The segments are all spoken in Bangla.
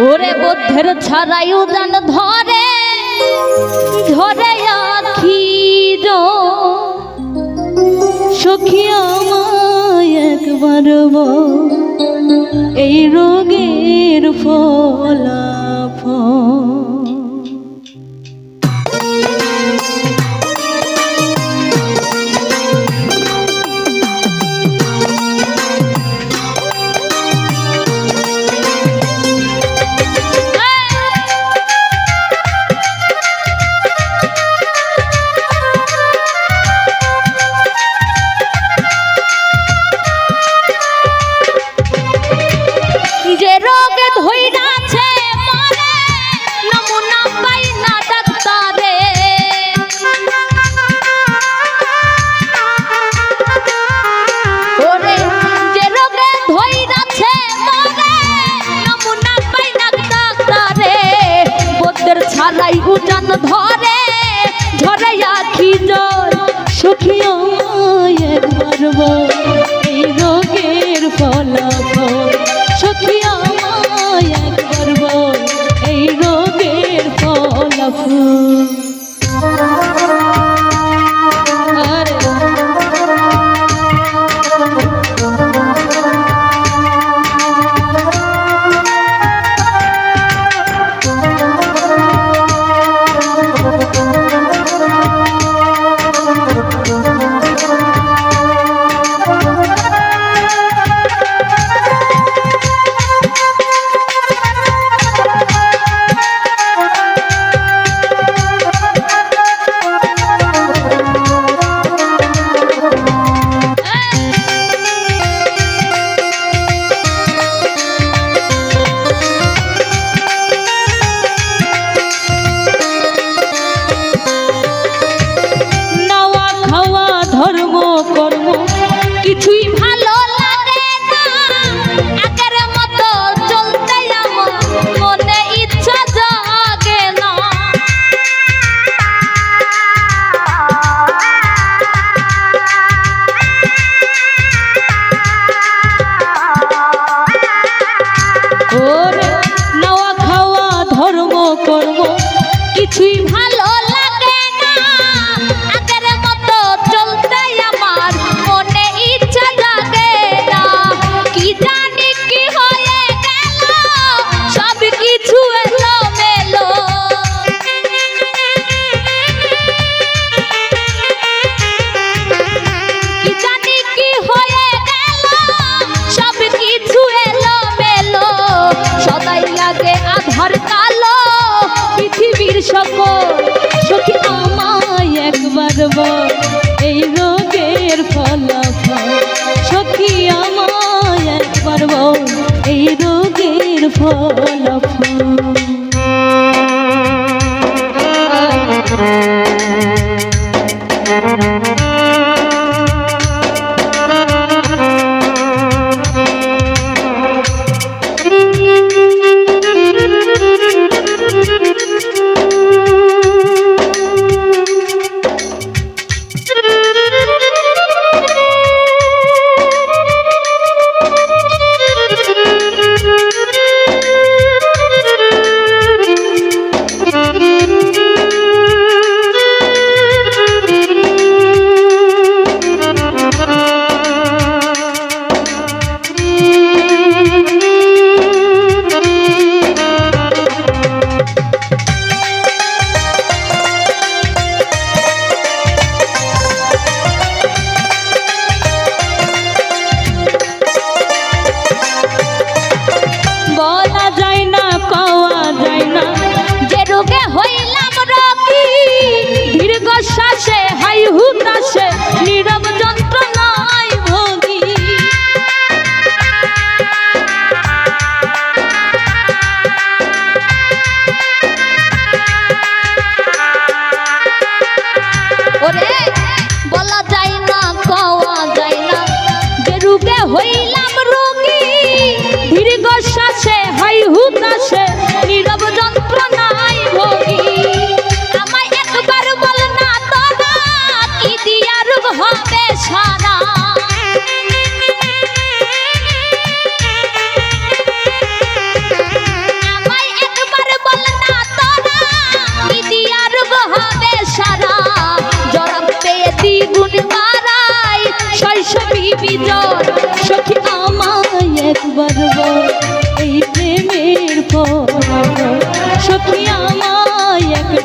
ওরে বুদ্ধের ছড়াই উদান ধরে ধরে আখির। সখী আমায় একবার এই রোগের ফলা আধার কালো, পৃথিবীর সকল সখী আমায় একবার এই রোগের ফলাফল সখী আমায় একবার এই রোগের ফল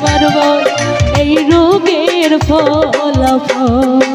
পারব এই রোগের ফলাফল।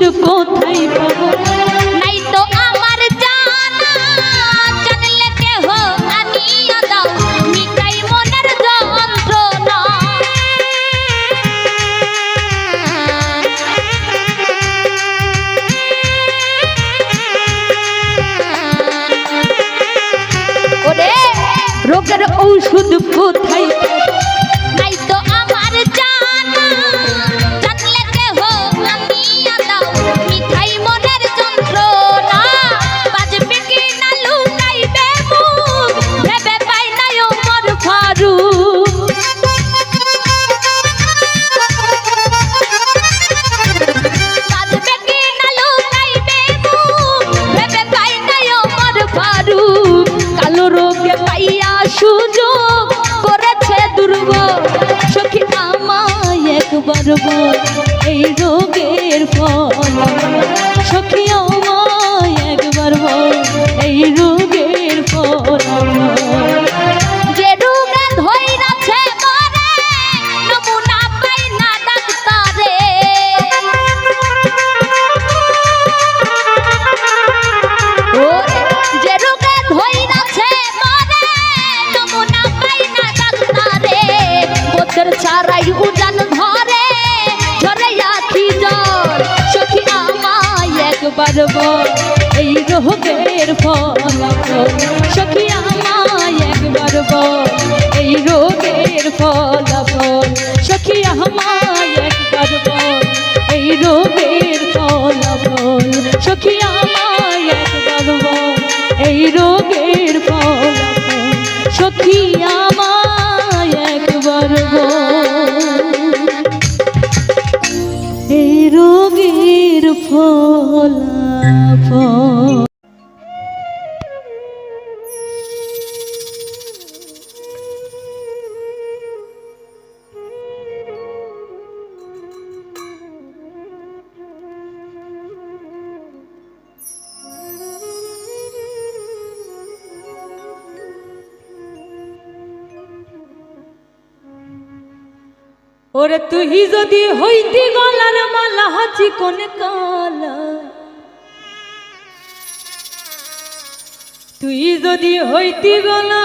কোথায় সখিয়া আমায় এই রোগের ফল ওরে তুই যদি হইতি গলার মালা হাজি কোন কালা? তুই যদি হইতি গলা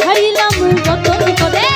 হারিলাম রতন করে